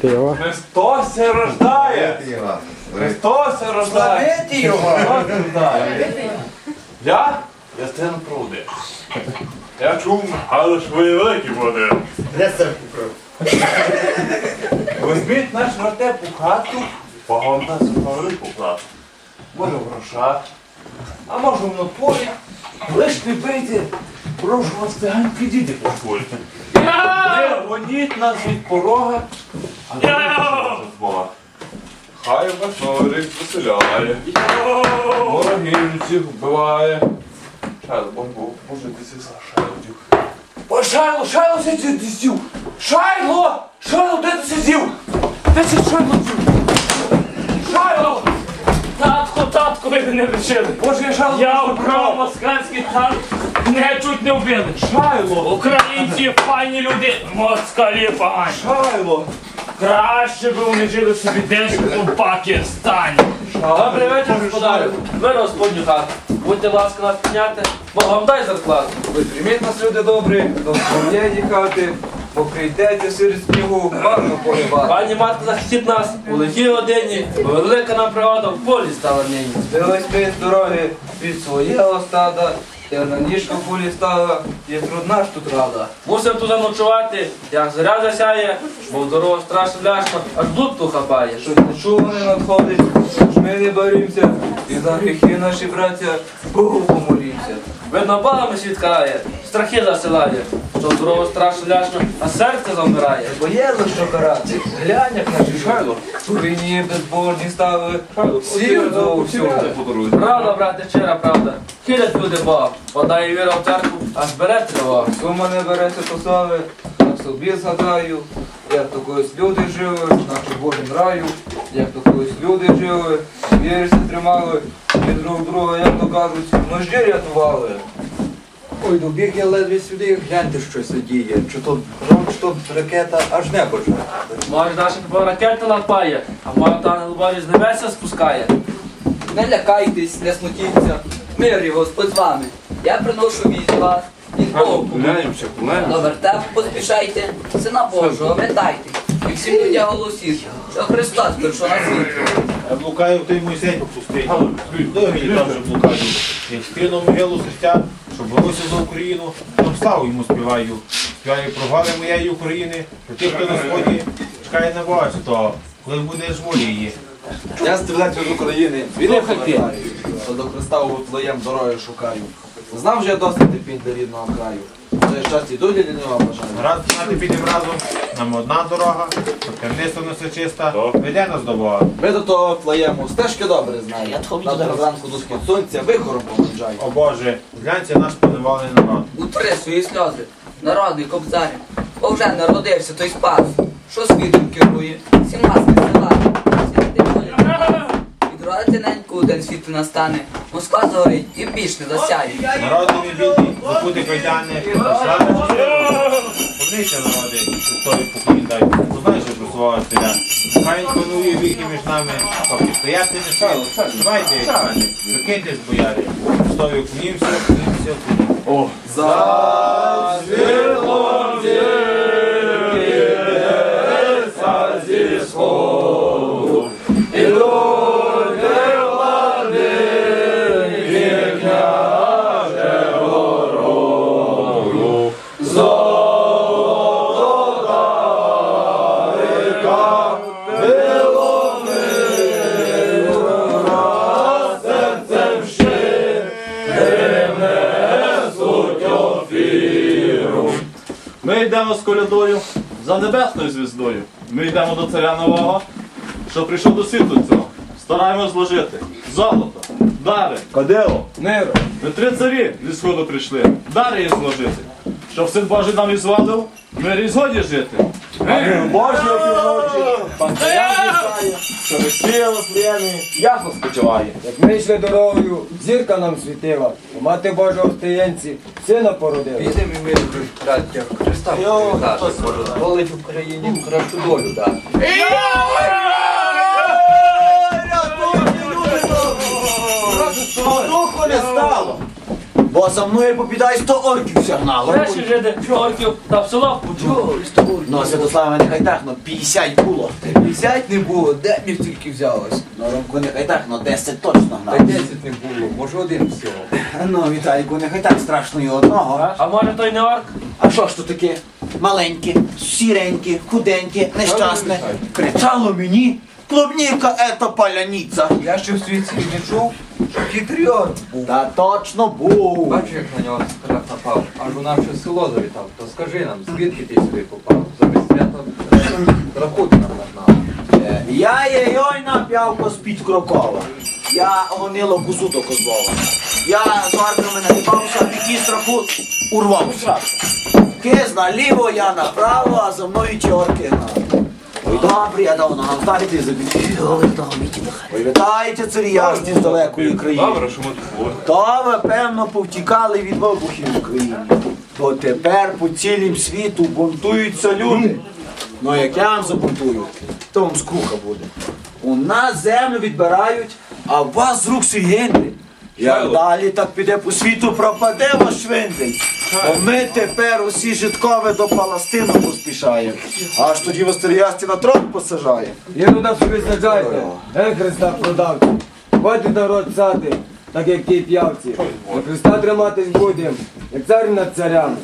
Славити його. Христос се рождає! Христос се рождає! Славити його! Я? Я син пруди. Я чув, але ж ви великі води. Де це купив? Візьміть наш вертеп у хату, погон нас говори покласти. Може в грошах, а може в натурі. Лиш не бийте, прошу вас циганські діти пошкодити. Не гоніть нас від порога, а не Бога. Хай рік веселяє. Ворогів всіх вбиває. Шайло, Бог, може ти сі за Шайло О, Шайло, Шайло, сидів, ти сидів! Шайло! Шайло, де ти сидів? Де ти Шайло сидів? Шайло! Татку, татку, ви мене лишили. Боже, я Шайло Я вкрав. москальський танк, не чуть не вбили. Шайло! Українці файні люди, москалі погані. Шайло! Краще би вони жили собі десь у Пакистані. Добрий вечір, господарю. Ви розподню хату. Будьте ласка нас підняти, Бог вам дай зарплату. Ви прийміть нас, люди добрі, до своєї хати, бо прийдете серед снігу, марно погибати. Пані матка захистіть нас у лихій годині, бо велика нам пригода в полі стала нині. Дивись під дороги від свого стада, я на ніжку полі стала, є трудна ж тут рада. Мусив тут заночувати, як зоря засяє, бо в дорога страшно ляшно, аж блуд ту хапає. Щось не чуво не надходить, ж ми не борімося, і за гріхи наші браття, Богу помолімся. Видно, балами світ карає, страхи засилає, що в дорогу страшно ляшно, а серце замирає. Бо є за що карати, глянь, як наші шайло, війні безбожні ставили, всі до всього. Правда, брате, щира правда. Хилять люди Бога, подає віра в церкву, аж бере тривога. Сума не береться посави, на собі згадаю, як то колись люди жили, наче в Божім раю, як то колись люди жили, вірися тримали, і друг друга, як то кажуть, ножі рятували. Ой, добіг я ледве сюди, гляньте, що це діє. Чи то дрон, чи то ракета, аж небо ж. Може, наша тебе ракета лапає, а може ангел Божий з небеса спускає. Не лякайтесь, не смутіться. Мир і Господь з вами. Я приношу вість вас від куляємося. До вертепу поспішайте, сина Божого, вертайте. І всім людям голосіть, що Христос прийшов на світ. Я блукаю в той музей пустий. Довгий там вже блукаю. Як скину могилу серця, щоб боролися за Україну, там славу йому співаю. Співаю про горе моєї України, про тих, хто на сході чекає на Бога Святого, коли буде ж волі її. Я стрілець з України, війни хай то до Христа у твоєм дорогою шукаю. Знав вже досить терпінь до рідного краю. Це щастя йду для нього бажаю. Раз знати підемо разом, нам одна дорога, керництво все чиста, веде нас до Бога. Ми до того твоєму стежки добре знаємо. Завтра зранку до схід сонця вихором помаджаю. О Боже, гляньте наш поневалений народ. Утри свої сльози, народний кобзарі. Бо вже народився той спас, що світом керує, не села. Святий. Відродити неньку, день світу настане. Москва згорить і більш не засяє. Народи не бідні, запути кайдани, Повнися народи, що тобі поклідай, познай, що про свого царя. Хай панує віки між нами, поки стояти не стало. Давайте, викиньтесь, бояри. Стою клінімся, клінімся, О, Ми за небесною звіздою. Ми йдемо до царя нового, що прийшов до світу цього. Стараємось зложити золото, дари, кадило, миро. Ми три царі зі сходу прийшли, дари їм зложити. Щоб син Божий нам і звалив, мир і згоді жити. Божі очі, пан що весіло плем'я ясно спочиває. Як ми йшли дорогою, зірка нам світила, у мати Божа в стоянці сина породила. Підемо і ми, браття, Христа привітати. Волить Україні кращу долю дати. Духу не стало! Бо за мною попідай сто орків сягнало. Перші жиди, що орків та в село почув. Ну, Святославе, нехай так, ну 50 було. 50 не було, де міг тільки взялось? Ну, Ромко, нехай так, ну 10 точно Та 10 не було, може один всього. Ну, Віталіку, нехай так страшно і одного. А може той не орк? А що ж то таке? Маленьке, сіреньке, худеньке, нещасне. Кричало мені, клубнівка ето паляниця. Я ще в світі не чув, що хитріон був. Та точно був. Бачу, як на нього страх напав, аж у наше село завітав. То скажи нам, звідки ти сюди попав? За безсвято рахути нам нагнав. Е, Я є йой нап'явко з-під Крокова. Я гонило козу до Козлова. Я з орками нагибався, під страху урвався. Киз наліво, я направо, а за мною ті орки гнали. Ой, добре, я давно нам ставити забіг. Ой, вітайте, царі ясні з далекої країни. Добре, що ми тут. То ви, певно, повтікали від вибухів в Україні. То тепер по цілім світу бунтуються люди. Ну як я вам забунтую, то вам скруха буде. У нас землю відбирають, а у вас з рук сигенди. Як далі так піде по світу, пропаде ваш швиндель. Бо ми тепер усі житкове до Палестину поспішаємо. Аж тоді востерясті на трон посажаємо. І туди собі саджайте. Ей, Христа продавці. Ходьте народ сати, так як ті п'явці. До Христа триматись будем, як цар над царями.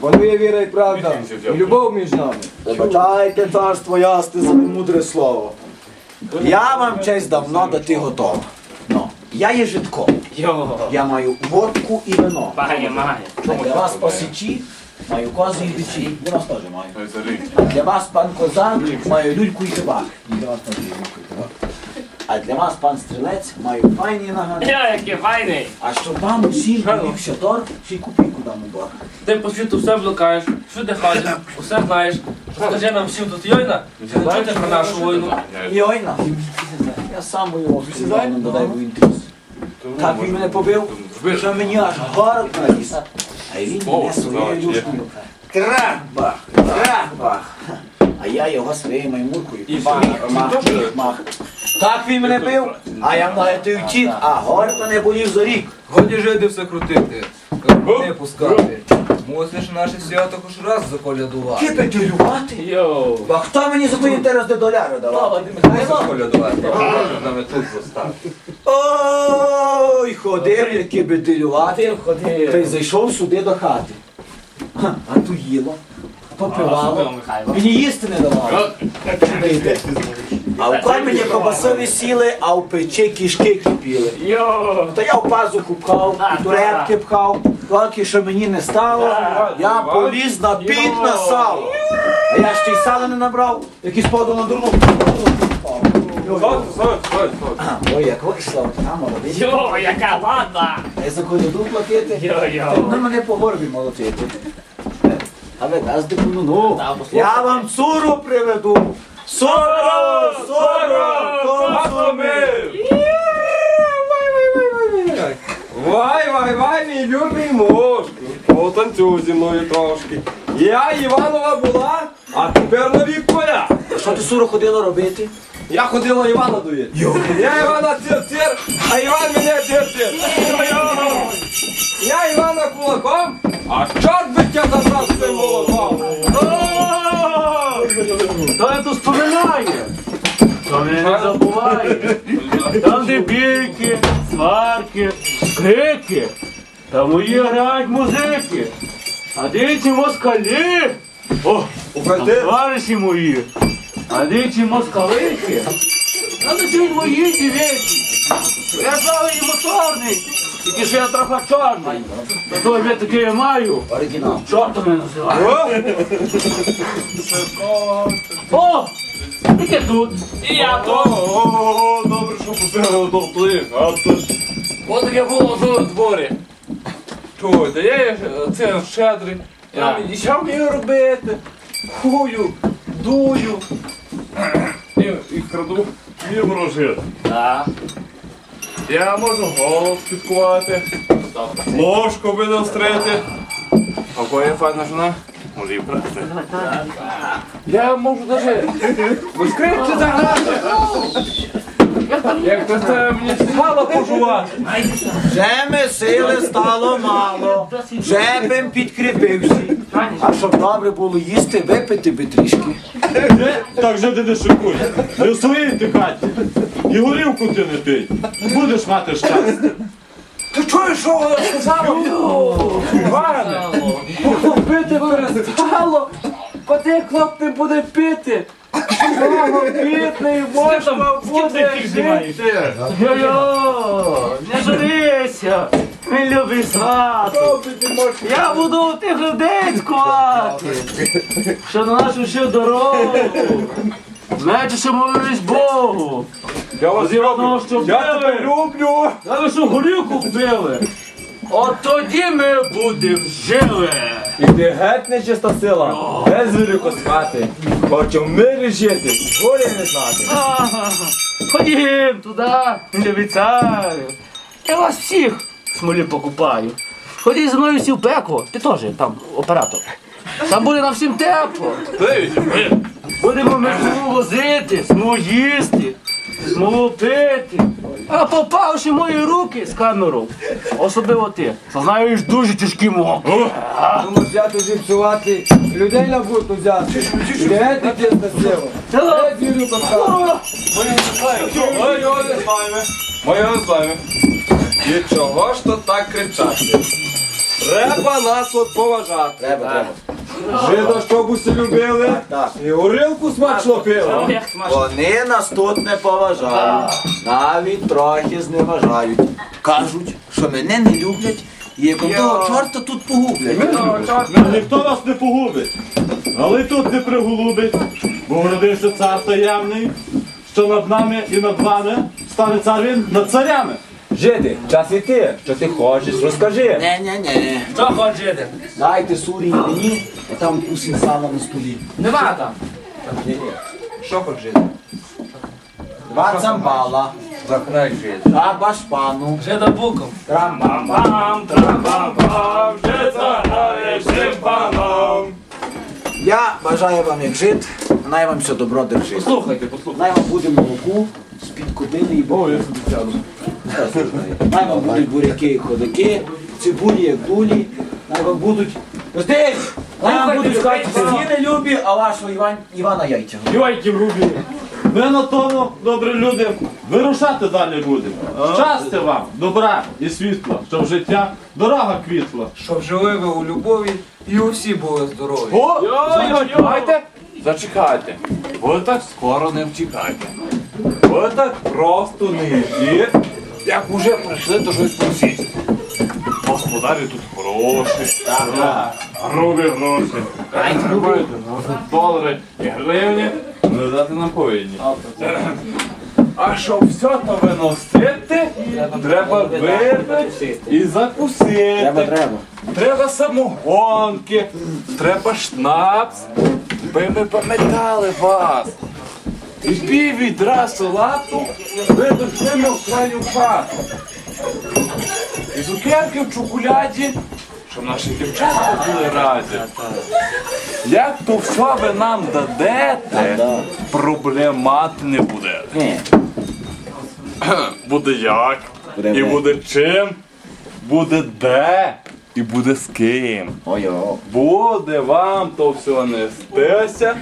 Панує віра і правда, і любов між нами. Вибачайте, царство ясне за мудре слово. Я вам честь давно дати готова. Я є жидком. Я маю водку і вино. Має, має. Для вас пасічі маю кози і бичі. Для вас теж маю. Для вас пан Козан маю люльку і табак. Для вас теж є люльку і табак. А для вас, пан стрілець, маю файні нагади. Я який файний. А щоб вам усім поліпся торг, ще й копійку дам у борг. Ти по світу все блукаєш, всюди ходиш, усе знаєш. Скажи нам всім тут йойна, чути про нашу війну. Йойна. Я сам воював з Кузаном, бодай був інтріз. Так він мене побив, що мені аж город наліз. А він мене своєю юшкою. Крах-бах, крах-бах. А я його своєю маймуркою. Мах, сміх, мах. Так він мене бив, а я той втік, а город мене болів за рік. Годі жиди все крутити, не пускати. Мусиш наше свято хоч раз заколядувати. Кипятилювати? Йоу. А хто мені за твої інтерес доляри давав? Мусиш колядувати, можеш з нами тут зостати. Ой, ходив я кипятилювати. Ходив, ходив. Та й зайшов сюди до хати. А ту їло, попивало, мені їсти не давало. А в кормені кобасові сіли, а в печі кішки кипіли. Йоу. Та я в пазуху пхав, і турепки пхав, поки що мені не стало, я поліз на пік на сало. А я ще й сала не набрав, який споду на дурну. Ой, як вийшло, а молодець. Йоу, яка ладна. Я за коляду платити. Йо-йо. Ну мене по горбі молотити. А ви дасть ну. Я вам цуру приведу. Соро, соро, консумив. Вай, вай, вай, мій любий муж. Потанцюй зі мною трошки. Я Іванова була, а тепер нові поля. Що ти суро ходила робити? Я ходила Івана дує. Я Івана цир-цир, а Іван мене цир-цир. Я Івана кулаком, а чорт би тебе забрав з тим молоком. То я тут споминає. То мене не забуває. Там де бійки, сварки, крики. Та мої грають музики. А де ці москалі? О, там товариші мої. А де ці москалики? А де ці мої дівеці? Я знаю і моторний. Тільки що я трохи чорний. Та то я таке я маю. Оригінал. Чорт мене називає. О! Тільки тут. І я тут. О, добре, що пустили до вплив. А то ж Ось таке було тут у дворі. Чуєте, я є це щедрий. Я Так. що мені робити? Хую, дую. і, і краду і ворожит. Так. Я можу голос підкувати, ложку би настрити. А кого є файна жена? Може і брати. Я можу даже в скрипці заграти. Як то це мені мало пожувати. Вже ми сили стало мало. Вже бим підкріпився. А щоб добре було їсти, випити би трішки. Так же ти не шикуй. Не в своїй ти хаті. І горілку ти не пий. Будеш мати щастя. Ти чуєш, що вона сказала? Пити перестало. Бо ти хлоп не буде пити. Бідний, можна буде жити. Йо-йо, не журися. Мій любий свату. Я буду у тих людей скувати. Що на нашу ще дорогу. Менше молились Богу. Я вас одного, що Я тебе люблю. А ви що горілку пили? От тоді ми будемо жили. Іди геть нечиста сила, без звірюку з. Хочу в мирі жити, горя не знати. Ага. Ходім туди, любі царю. Я вас всіх в смолі покупаю. Ходіть зі мною всі в пекло. Ти теж там оператор. Там буде нам всім тепло. Будемо ми смолу возити, смолу їсти, смолу пити. А попавши в мої руки з камерою, особливо ти, знаєш дуже тяжкі муки. Тому свято зіпсувати, людей на буту взяти. Іди геть нечиста сила. Геть звірюку з хати. Моє з вами. І чого ж то так кричати? Треба нас от поважати. Треба, треба. Жида, щоб усі любили, Так. і горілку смачно пили. Вони нас тут не поважають, навіть трохи зневажають. Кажуть, що мене не люблять, і як того чорта тут погублять. Ніхто нас не погубить, але й тут не приголубить, бо родився цар таємний, що над нами і над вами стане цар він над царями. Жиди, час іти. Що ти хочеш, розкажи. Не-не-не. Що хочеш жити? Дайте сурі мені, а там кусень сала на столі. Нема там. Що хоч жити? Два цамбала, Закрай жити. два башпану, Жида буком. Трам-бам-бам, трам-бам-бам, вже заграєш шимпаном. Я бажаю вам як жит, най вам все добро держить. Послухайте, послухайте. Най вам буде молоку з-під кобили і О, я собі тягну. Най вам будуть буряки і ходики, цибулі як дулі, най вам будуть. Гостей! Най вам будуть сказати стіни любі, а вашого Іван, Івана яйця. Йойки в рубі. Ми на тому, добрі люди, вирушати далі будемо. Щастя вам, добра і світла, щоб життя дорога квітла. Щоб жили ви у любові і усі були здорові. Зачекайте, зачекайте. Ви так скоро не втікайте. Ви так просто не йдіть. Як уже прийшли, то щось просіть. Господарі тут хороші, грубі гроші. Маєте долари і гривні, не дати нам повинні. А щоб все то виносити, треба випити і закусити. Треба, треба. Треба самогонки, треба шнапс. Би ми пам'ятали вас. І пів відра салату ви дошли в свою хату. І цукерки в чоколяді, щоб наші дівчата були раді. Як то все ви нам дадете, проблемати не буде. Буде як, і буде чим, буде де, і буде з ким. Ой-о. Буде вам то все нестися,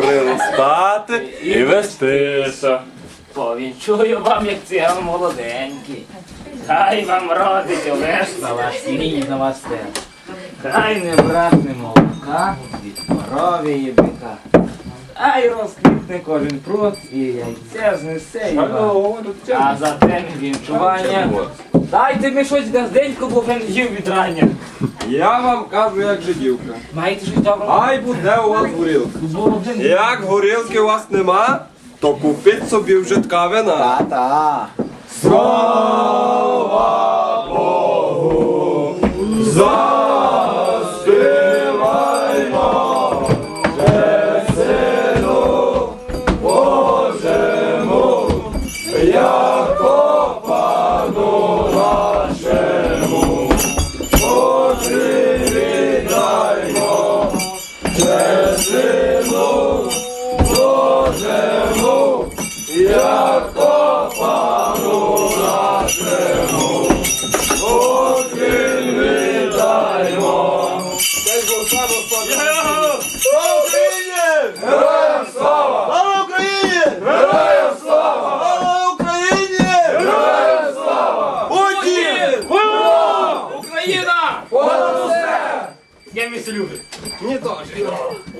приростати і вестися. Повінчую вам, як циган молоденький. Хай вам родить Олешна ваш сім'ї на вас те. Хай не братне молока від корові і бика. Ай розквітне кожен пруд і яйце знесе і вам. А за те вінчування. Дайте мені щось газденько, бо вже не їв від рання. Я вам кажу, як жидівка. Маєте щось добре? Ай буде у вас горілка. Як горілки у вас нема, то купіть собі в житка вина. Та-та. Як то місце любить. Мені теж.